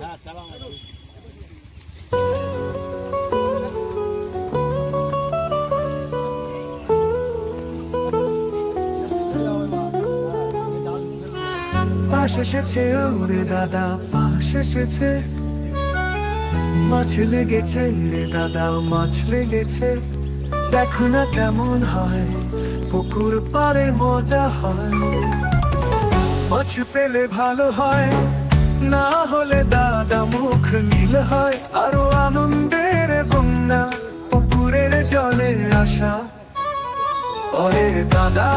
হ্যাঁ চালাও পাশ এসেছে দাদা, পাশ এসেছে। মাছ লেগেছে রে দাদা, মাছ লেগেছে। দেখো না কেমন হয়, পুকুর পাড়ে মজা হয়। মাছ পেলে ভালো হয়, না হলে দাদা মুখ নীল হয়। আরও আনন্দের বন্যা, পুকুরের জলে আসা। অরে দাদা,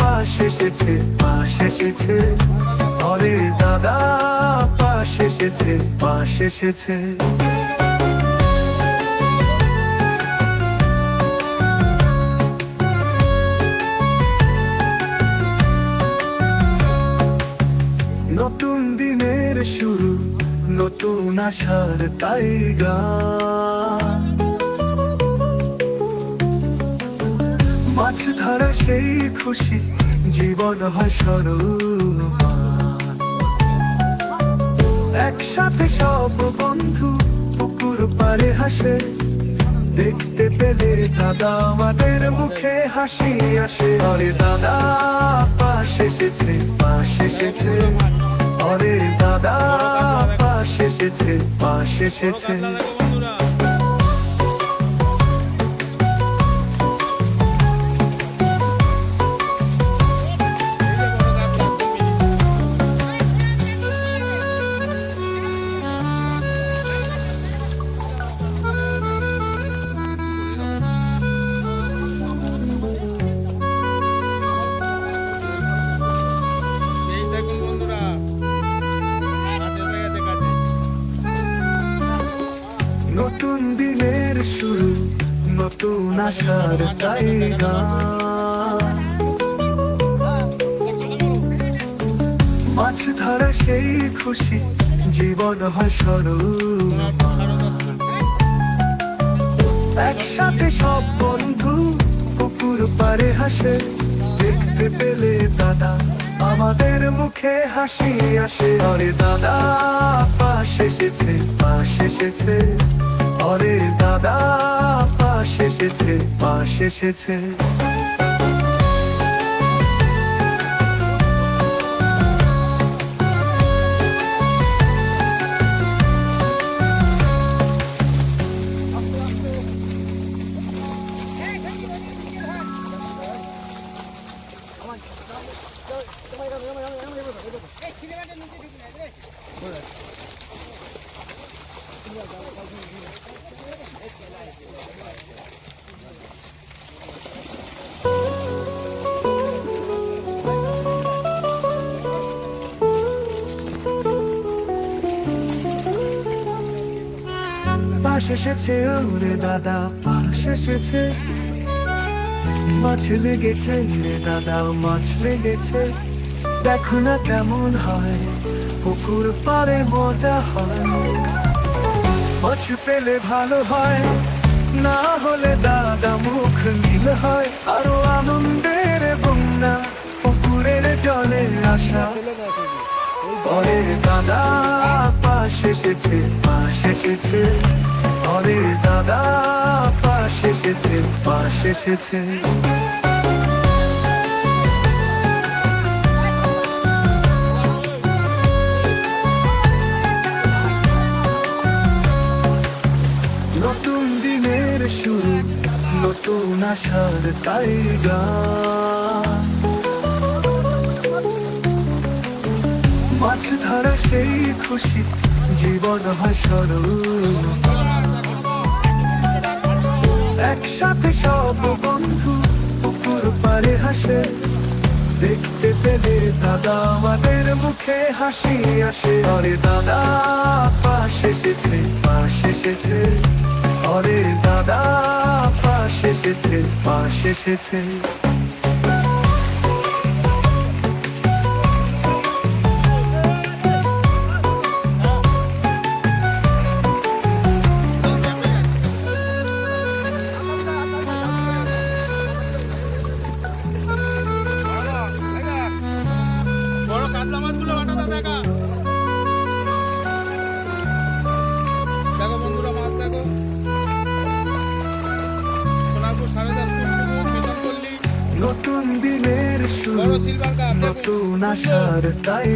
পাশ এসেছে পাশ এসেছে। অরে দাদা, পাশ এসেছে পাশ এসেছে। নতুন আশার তাই মাছ ধরা সেই খুশি, জীবন হয় একসাথে সব বন্ধু পুকুর পাড়ে হাসে, দেখতে পেলে দাদা আমাদের মুখে হাসি আসে। অরে দাদা, পাশ এসেছে পাশ এসেছে। অরে দাদা পাশ এসেছে মাস এসেছে। নতুন আশার তাই মাছ ধরা সেই খুশি, জীবন হয় একসাথে সব বন্ধু পুকুর পারে হাসে, দেখতে পেলে দাদা, আমাদের মুখে হাসি আসে। অরে দাদা, পাশ এসেছে পাশ এসেছে। অরে দাদা পাশ এসেছে পাশ এসেছে। পাশ এসেছে ওরে দাদা, পাশ এসেছে। মাছ লেগেছে রে দাদা, মাছ লেগেছে। দেখো না কেমন হয়, পুকুর পাড়ে মজা হয়। মাছ পেলে ভালো হয়। না হলে দাদা মুখ নীল হয়। আরও আনন্দের বন্যা, পুকুরের জলে আসা। অরে দাদা পাশ এসেছে পাশ এসেছে। অরে দাদা পাশ এসেছে পাশ এসেছে। আশার তাই মাছ ধরা সেই খুশি, জীবন সরল। একসাথে সব বন্ধু পুকুর পাড়ে হাসে। দেখতে পেলে দাদা আমাদের মুখে হাসি আসে। আরে দাদা, পাশ এসেছে পাশ এসেছে। অরে দাদা পাশ এসেছে পাশ এসেছে। নতুন আশার তাই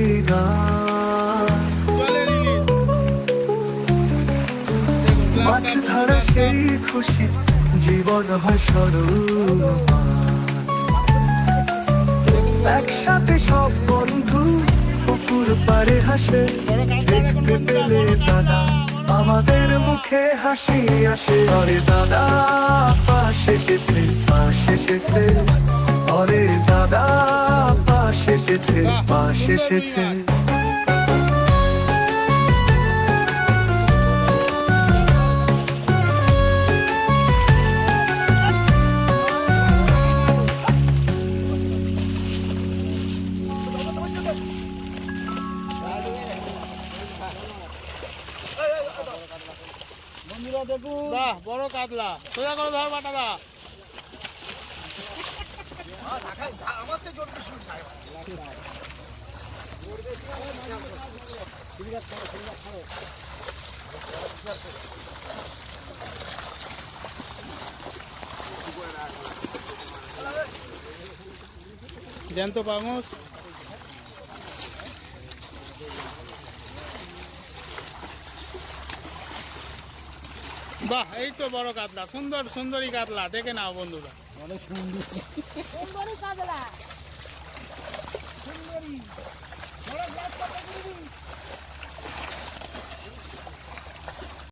মাছ ধরা সেই খুশি, জীবন হয় সরল একসাথে সব বন্ধু পুকুর পারে হাসে, দেখতে পেলে দাদা, আমাদের মুখে হাসি আসে। অরে দাদা, পাশ এসেছে পাশ এসেছে। অরে দাদা পাশ এসেছে পাশ এসেছে। বড় কাতলা। সোজা করে ধর বাটাদা জ্যান্ত পাঙস বাহ এই তো বড় কাতলা সুন্দর সুন্দরী কাতলা দেখে নাও বন্ধুরা। সুন্দরী। কাজলা। সুন্দরী। বড় গ্লাস কত দিবি।